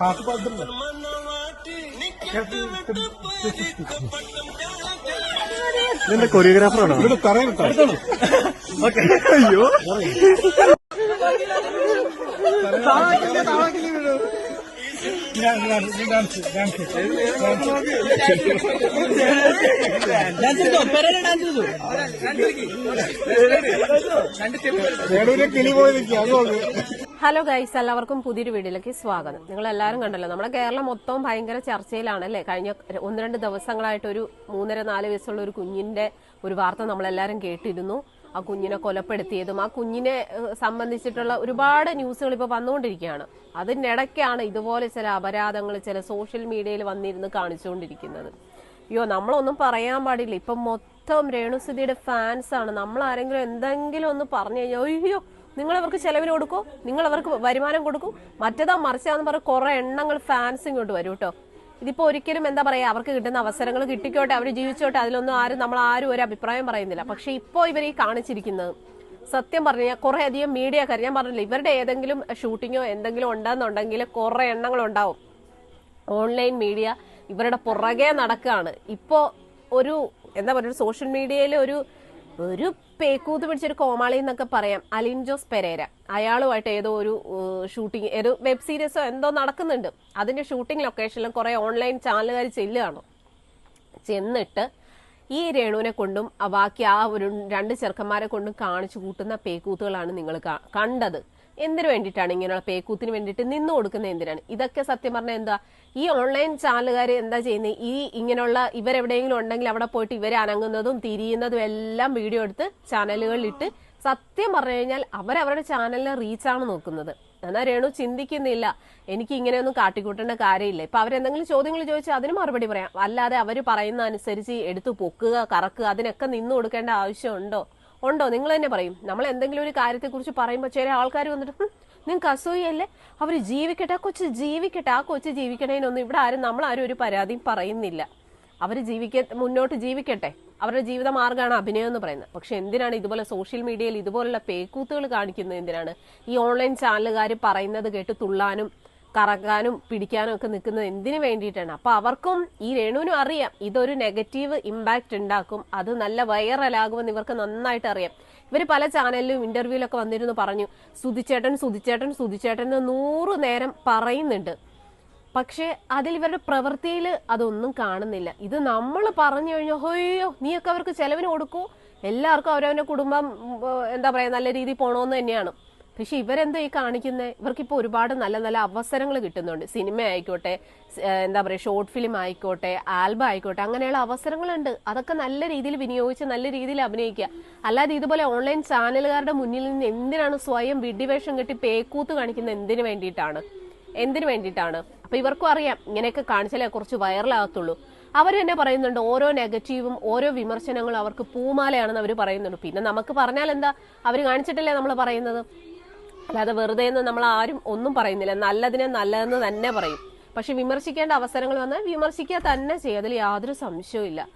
കാസു പാടുന്നുണ്ട്? ഇതിന്റെ കൊറിയോഗ്രാഫറാണോ ഇവിടെ തറയിലിട്ടോ അയ്യോ. ഡാൻസ് ഡാൻസ് രേണുവിനെ കിളി പോയി നിൽക്കുക അതുകൊണ്ട് ഹലോ ഗൈസ് എല്ലാവർക്കും പുതിയൊരു വീഡിയോയിലേക്ക് സ്വാഗതം. നിങ്ങൾ എല്ലാവരും കണ്ടല്ലോ നമ്മുടെ കേരളം മൊത്തം ഭയങ്കര ചർച്ചയിലാണ് അല്ലേ? കഴിഞ്ഞ ഒന്ന് രണ്ട് ദിവസങ്ങളായിട്ട് ഒരു മൂന്നര നാല് വയസ്സുള്ള ഒരു കുഞ്ഞിന്റെ ഒരു വാർത്ത നമ്മളെല്ലാവരും കേട്ടിരുന്നു. ആ കുഞ്ഞിനെ കൊലപ്പെടുത്തിയതും ആ കുഞ്ഞിനെ സംബന്ധിച്ചിട്ടുള്ള ഒരുപാട് ന്യൂസുകൾ ഇപ്പോൾ വന്നുകൊണ്ടിരിക്കുകയാണ്. അതിനിടയ്ക്കാണ് ഇതുപോലെ ചില അപരാധങ്ങൾ ചില സോഷ്യൽ മീഡിയയിൽ വന്നിരുന്ന് കാണിച്ചുകൊണ്ടിരിക്കുന്നത്. അയ്യോ നമ്മളൊന്നും പറയാൻ പാടില്ല. ഇപ്പം മൊത്തം രേണുസുതിയുടെ ഫാൻസ് ആണ്. നമ്മൾ ആരെങ്കിലും എന്തെങ്കിലും ഒന്ന് പറഞ്ഞു കഴിഞ്ഞാൽ അയ്യോ നിങ്ങൾ അവർക്ക് ചെലവിന് കൊടുക്കൂ നിങ്ങൾ അവർക്ക് വരുമാനം കൊടുക്കൂ. മറ്റേതാ മറിച്ചാന്ന് പറഞ്ഞ കുറെ എണ്ണങ്ങൾ ഫാൻസ് ഇങ്ങോട്ട് വരും കേട്ടോ ഇതിപ്പോ ഒരിക്കലും എന്താ പറയാ അവർക്ക് കിട്ടുന്ന അവസരങ്ങൾ കിട്ടിക്കോട്ടെ അവർ ജീവിച്ചോട്ടെ അതിലൊന്നും ആരും നമ്മൾ ആരും ഒരു അഭിപ്രായം പറയുന്നില്ല. പക്ഷെ ഇപ്പോ ഇവർ ഈ കാണിച്ചിരിക്കുന്നത് സത്യം പറഞ്ഞാൽ കുറെ അധികം മീഡിയക്കാർ ഞാൻ പറഞ്ഞില്ല ഇവരുടെ ഏതെങ്കിലും ഷൂട്ടിങ്ങോ എന്തെങ്കിലും ഉണ്ടെന്നുണ്ടെങ്കിൽ കുറെ എണ്ണങ്ങൾ ഉണ്ടാവും. ഓൺലൈൻ മീഡിയ ഇവരുടെ പുറകെ നടക്കുകയാണ് ഇപ്പോ ഒരു എന്താ പറയുക സോഷ്യൽ മീഡിയയിലെ ഒരു ഒരു പേക്കൂത്ത് പിടിച്ചൊരു കോമാളി എന്നൊക്കെ പറയാം. അലിൻ ജോസ് പെരേര. അയാളുമായിട്ട് ഏതോ ഒരു ഷൂട്ടിംഗ് ഒരു വെബ് സീരീസോ എന്തോ നടക്കുന്നുണ്ട്. അതിന്റെ ഷൂട്ടിംഗ് ലൊക്കേഷനിലും കുറെ ഓൺലൈൻ ചാനലുകാർ ചെല്ലുകയാണ്. ചെന്നിട്ട് ഈ രേണുവിനെ കൊണ്ടും ബാക്കി ആ ഒരു രണ്ട് ചെറുക്കന്മാരെ കൊണ്ടും കാണിച്ചു കൂട്ടുന്ന പേക്കൂത്തുകളാണ് നിങ്ങൾ കണ്ടത്. എന്തിനു വേണ്ടിയിട്ടാണ് ഇങ്ങനെയുള്ള പേക്കൂത്തിന് വേണ്ടിയിട്ട് നിന്നു കൊടുക്കുന്നത് എന്തിനാണ്? ഇതൊക്കെ സത്യം പറഞ്ഞാൽ എന്താ? ഈ ഓൺലൈൻ ചാനലുകാർ എന്താ ചെയ്യുന്നത് ഈ ഇങ്ങനെയുള്ള ഇവരെവിടെയെങ്കിലും ഉണ്ടെങ്കിൽ അവിടെ പോയിട്ട് ഇവരെ അനങ്ങുന്നതും തിരിയുന്നതും എല്ലാം വീഡിയോ എടുത്ത് ചാനലുകളിൽ ഇട്ട് സത്യം പറഞ്ഞു കഴിഞ്ഞാൽ അവരവരുടെ ചാനലിനെ റീച്ചാണ് നോക്കുന്നത്. എന്നാൽ രേണു ചിന്തിക്കുന്നില്ല. എനിക്ക് ഇങ്ങനെയൊന്നും കാട്ടിക്കൂട്ടേണ്ട കാര്യമില്ല. ഇപ്പൊ അവരെന്തെങ്കിലും ചോദ്യങ്ങൾ ചോദിച്ചാൽ അതിന് മറുപടി പറയാം. അല്ലാതെ അവർ പറയുന്ന അനുസരിച്ച് എടുത്തു പൊക്കുക കറക്കുക അതിനൊക്കെ നിന്നു കൊടുക്കേണ്ട ആവശ്യമുണ്ടോ ഉണ്ടോ? നിങ്ങൾ തന്നെ പറയും. നമ്മൾ എന്തെങ്കിലും ഒരു കാര്യത്തെക്കുറിച്ച് പറയുമ്പോൾ ചില ആൾക്കാർ വന്നിട്ട് "ഹും, നിങ്ങൾക്ക് അസൂയല്ലേ അവർ ജീവിക്കട്ടെ ആ കൊച്ചു ജീവിക്കട്ടെ ആ കൊച്ചു ജീവിക്കണേനൊന്നും ഇവിടെ ആരും നമ്മളാരും ഒരു പരാതിയും പറയുന്നില്ല. അവർ ജീവിക്ക മുന്നോട്ട് ജീവിക്കട്ടെ. അവരുടെ ജീവിത മാർഗമാണ് അഭിനയം എന്ന് പറയുന്നത്. പക്ഷെ എന്തിനാണ് ഇതുപോലെ സോഷ്യൽ മീഡിയയിൽ ഇതുപോലുള്ള പേക്കൂത്തുകൾ കാണിക്കുന്നത് എന്തിനാണ്? ഈ ഓൺലൈൻ ചാനലുകാർ പറയുന്നത് കേട്ട് തുള്ളാനും കറക്കാനും പിടിക്കാനും ഒക്കെ നിൽക്കുന്നത് എന്തിനു വേണ്ടിയിട്ടാണ്? അപ്പൊ അവർക്കും ഈ രേണുവിനും അറിയാം. ഇതൊരു നെഗറ്റീവ് ഇമ്പാക്റ്റ് ഉണ്ടാക്കും. അത് നല്ല വൈറലാകുമെന്ന് ഇവർക്ക് നന്നായിട്ട് അറിയാം. ഇവർ പല ചാനലിലും ഇന്റർവ്യൂലൊക്കെ വന്നിരുന്നു പറഞ്ഞു. സുതിച്ചേട്ടൻ സുതിച്ചേട്ടൻ സുതിച്ചേട്ടൻ എന്ന് നൂറ് നേരം പറയുന്നുണ്ട്. പക്ഷേ അതിൽ ഇവരുടെ പ്രവൃത്തിയിൽ അതൊന്നും കാണുന്നില്ല. ഇത് നമ്മൾ പറഞ്ഞു കഴിഞ്ഞാൽ ഹോയ്യോ നീയൊക്കെ അവർക്ക് ചെലവിന് കൊടുക്കൂ. എല്ലാവർക്കും അവരവന്റെ കുടുംബം എന്താ പറയാ നല്ല രീതിയിൽ പോണോന്ന് തന്നെയാണ്. പക്ഷെ ഇവരെന്താ ഈ കാണിക്കുന്നത് ഇവർക്കിപ്പോൾ ഒരുപാട് നല്ല നല്ല അവസരങ്ങൾ കിട്ടുന്നുണ്ട്. സിനിമ ആയിക്കോട്ടെ എന്താ പറയുക ഷോർട്ട് ഫിലിം ആയിക്കോട്ടെ ആൽബം ആയിക്കോട്ടെ അങ്ങനെയുള്ള അവസരങ്ങളുണ്ട്. അതൊക്കെ നല്ല രീതിയിൽ വിനിയോഗിച്ച് നല്ല രീതിയിൽ അഭിനയിക്കുക. അല്ലാതെ ഇതുപോലെ ഓൺലൈൻ ചാനലുകാരുടെ മുന്നിൽ നിന്ന് എന്തിനാണ് സ്വയം വിഡിവേഷം കെട്ടി പേക്കൂത്ത് കാണിക്കുന്നത് എന്തിനു വേണ്ടിയിട്ടാണ്? എന്തിനു വേണ്ടിയിട്ടാണ്? അപ്പൊ ഇവർക്കും അറിയാം ഇങ്ങനെയൊക്കെ കാണിച്ചാലേ കുറച്ച് വൈറലാകത്തുള്ളൂ. അവർ തന്നെ പറയുന്നുണ്ട് ഓരോ നെഗറ്റീവും ഓരോ വിമർശനങ്ങളും അവർക്ക് പൂമാലയാണെന്ന് അവർ പറയുന്നുണ്ട്. പിന്നെ നമുക്ക് പറഞ്ഞാൽ എന്താ അവർ കാണിച്ചിട്ടല്ലേ നമ്മൾ പറയുന്നത്? അല്ലാതെ വെറുതെ എന്ന് നമ്മൾ ആരും ഒന്നും പറയുന്നില്ല. നല്ലതിനെ നല്ലതെന്ന് തന്നെ പറയും. പക്ഷെ വിമർശിക്കേണ്ട അവസരങ്ങൾ വന്നാൽ വിമർശിക്കുക തന്നെ ചെയ്യും. അതിൽ യാതൊരു സംശയവും ഇല്ല.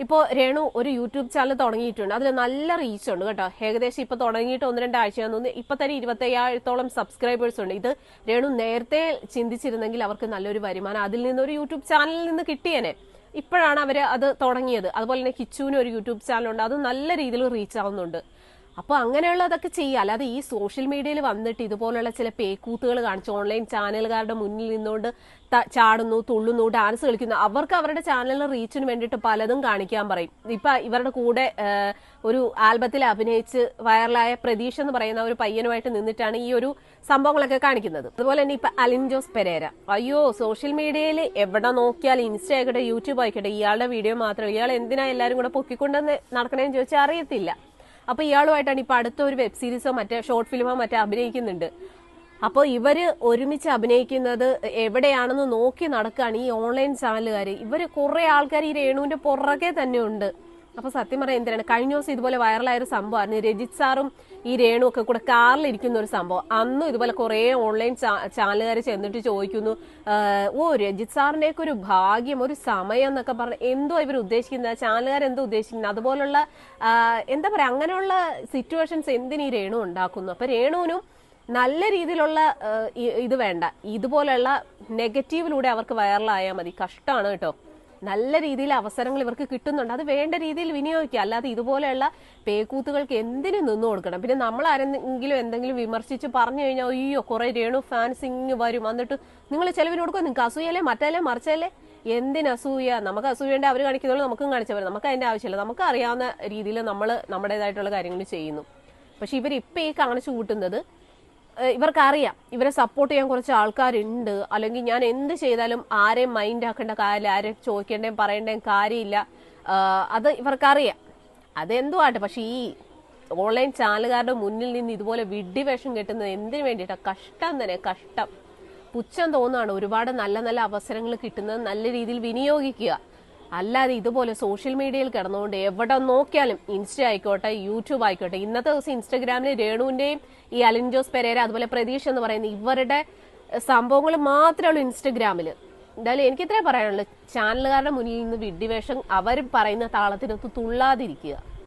ഇപ്പോൾ രേണു ഒരു യൂട്യൂബ് ചാനൽ തുടങ്ങിയിട്ടുണ്ട്. അതിൽ നല്ല റീച്ച് ഉണ്ട് കേട്ടോ. ഏകദേശം ഇപ്പൊ തുടങ്ങിയിട്ട് ഒന്ന് രണ്ടാഴ്ച തോന്നുന്നു ഇപ്പൊ തന്നെ ഇരുപത്തയ്യായിരത്തോളം സബ്സ്ക്രൈബേഴ്സ് ഉണ്ട്. ഇത് രേണു നേരത്തെ ചിന്തിച്ചിരുന്നെങ്കിൽ അവർക്ക് നല്ലൊരു വരുമാനം. അതിൽ നിന്ന് ഒരു യൂട്യൂബ് ചാനലിൽ നിന്ന് കിട്ടിയേനെ. ഇപ്പോഴാണ് അവർ അത് തുടങ്ങിയത്. അതുപോലെ തന്നെ കിച്ചുവിന് ഒരു യൂട്യൂബ് ചാനലുണ്ട്. അത് നല്ല രീതിയിൽ റീച്ച് ആവുന്നുണ്ട്. അപ്പൊ അങ്ങനെയുള്ളതൊക്കെ ചെയ്യുക. അല്ലാതെ ഈ സോഷ്യൽ മീഡിയയിൽ വന്നിട്ട് ഇതുപോലുള്ള ചില പേക്കൂത്തുകൾ കാണിച്ച് ഓൺലൈൻ ചാനലുകാരുടെ മുന്നിൽ നിന്നുകൊണ്ട് ചാടുന്നു തുള്ളുന്നു ഡാൻസ് കളിക്കുന്നു. അവർക്ക് അവരുടെ ചാനലിന് റീച്ചിന് വേണ്ടിയിട്ട് പലതും കാണിക്കാൻ പറയും. ഇപ്പൊ ഇവരുടെ കൂടെ ഒരു ആൽബത്തിൽ അഭിനയിച്ച് വൈറലായ പ്രതീഷ് എന്ന് പറയുന്ന ഒരു പയ്യനുമായിട്ട് നിന്നിട്ടാണ് ഈ ഒരു സംഭവങ്ങളൊക്കെ കാണിക്കുന്നത്. അതുപോലെ തന്നെ ഇപ്പൊ അലിൻ ജോസ് പെരേര. അയ്യോ സോഷ്യൽ മീഡിയയിൽ എവിടെ നോക്കിയാൽ ഇൻസ്റ്റ ആയിക്കോട്ടെ യൂട്യൂബ് ആയിക്കോട്ടെ ഇയാളുടെ വീഡിയോ മാത്രം ഇയാൾ എന്തിനാ എല്ലാരും കൂടെ പൊക്കിക്കൊണ്ടെന്ന് നടക്കണേന്ന് ചോദിച്ചാൽ അറിയത്തില്ല. അപ്പൊ ഇയാളുമായിട്ടാണ് ഇപ്പൊ അടുത്ത ഒരു വെബ് സീരീസോ മറ്റേ ഷോർട്ട് ഫിലിമോ മറ്റേ അഭിനയിക്കുന്നുണ്ട്. അപ്പോൾ ഇവർ ഒരുമിച്ച് അഭിനയിക്കുന്നത് എവിടെയാണെന്ന് നോക്കി നടക്കുകയാണ് ഈ ഓൺലൈൻ ചാനലുകാർ ഇവർ കുറെ ആൾക്കാർ ഈ രേണുവിന്റെ പുറകെ തന്നെ ഉണ്ട്. അപ്പൊ സത്യം പറയാൻ എന്തിനാണ്? കഴിഞ്ഞ ദിവസം ഇതുപോലെ വൈറലായ ഒരു സംഭവമായിരുന്നു രജിത് സാറും ഈ രേണു ഒക്കെ കൂടെ കാറിലിരിക്കുന്ന ഒരു സംഭവം. അന്നും ഇതുപോലെ കുറെ ഓൺലൈൻ ചാനലുകാർ ചെന്നിട്ട് ചോദിക്കുന്നു ഓ രജിത് സാറിന്റെയൊക്കെ ഒരു ഭാഗ്യം ഒരു സമയം എന്നൊക്കെ പറഞ്ഞ് എന്തോ ഇവർ ഉദ്ദേശിക്കുന്നത്? ചാനലുകാർ എന്തോ ഉദ്ദേശിക്കുന്നത്? അതുപോലുള്ള എന്താ പറയാ അങ്ങനെയുള്ള സിറ്റുവേഷൻസ് എന്തിനീ രേണു ഉണ്ടാക്കുന്നു? അപ്പൊ രേണുവിനും നല്ല രീതിയിലുള്ള ഇത് വേണ്ട. ഇതുപോലെയുള്ള നെഗറ്റീവിലൂടെ അവർക്ക് വൈറലായാൽ മതി. കഷ്ടമാണ് കേട്ടോ. നല്ല രീതിയിൽ അവസരങ്ങൾ ഇവർക്ക് കിട്ടുന്നുണ്ട്. അത് വേണ്ട രീതിയിൽ വിനിയോഗിക്കുക. അല്ലാതെ ഇതുപോലെയുള്ള പേക്കൂത്തുകൾക്ക് എന്തിനു നിന്നു കൊടുക്കണം? പിന്നെ നമ്മൾ ആരെങ്കിലും എന്തെങ്കിലും വിമർശിച്ച് പറഞ്ഞു കഴിഞ്ഞാൽ അയ്യോ കുറെ രേണു ഫാൻസ് ഇങ്ങ് വരും. എന്നിട്ട് നിങ്ങൾ ചെലവിന് കൊടുക്കുക നിങ്ങൾക്ക് അസൂയല്ലേ മറ്റല്ലേ? മറിച്ചല്ലേ? എന്തിന് അസൂയ? നമുക്ക് അസൂയേണ്ട അവർ കാണിക്കുന്നുള്ളൂ നമുക്കും കാണിച്ചവർ നമുക്ക് അതിന്റെ ആവശ്യമില്ല. നമുക്ക് അറിയാവുന്ന രീതിയിൽ നമ്മൾ നമ്മുടേതായിട്ടുള്ള കാര്യങ്ങൾ ചെയ്യുന്നു. പക്ഷെ ഇവർ ഇപ്പൊ ഈ കാണിച്ചു കൂട്ടുന്നത് ഇവർക്കറിയാം. ഇവരെ സപ്പോർട്ട് ചെയ്യാൻ കുറച്ച് ആൾക്കാരുണ്ട്. അല്ലെങ്കിൽ ഞാൻ എന്ത് ചെയ്താലും ആരെയും മൈൻഡ് ആക്കേണ്ട കാര്യമില്ല. ആരെ ചോദിക്കേണ്ടേയും പറയേണ്ടേയും കാര്യമില്ല. അത് ഇവർക്കറിയാം. അതെന്തോ ആട്ടെ പക്ഷെ ഈ ഓൺലൈൻ ചാനലുകാരുടെ മുന്നിൽ നിന്ന് ഇതുപോലെ വിഡ്ഢിവേഷം കെട്ടുന്നത് എന്തിനു വേണ്ടിയിട്ടാ? കഷ്ടം തന്നെ കഷ്ടം. പുച്ഛം തോന്നുകയാണ് ഒരുപാട് നല്ല നല്ല അവസരങ്ങൾ കിട്ടുന്നത് നല്ല രീതിയിൽ വിനിയോഗിക്കുക. അല്ലാതെ ഇതുപോലെ സോഷ്യൽ മീഡിയയിൽ കിടന്നുകൊണ്ട് എവിടെ നോക്കിയാലും ഇൻസ്റ്റ ആയിക്കോട്ടെ യൂട്യൂബ് ആയിക്കോട്ടെ ഇന്നത്തെ ദിവസം ഇൻസ്റ്റഗ്രാമിൽ രേണുവിന്റെയും ഈ അലിൻ ജോസ് പെരേര അതുപോലെ പ്രതീഷ് എന്ന് പറയുന്ന ഇവരുടെ സംഭവങ്ങൾ മാത്രമേ ഉള്ളൂ ഇൻസ്റ്റഗ്രാമിൽ എന്തായാലും എനിക്കിത്രേ പറയാനുള്ളൂ. ചാനലുകാരുടെ മുന്നിൽ നിന്ന് വിഡ്ഡിവേഷം അവർ പറയുന്ന താളത്തിനൊത്ത് തുള്ളാതിരിക്കുക.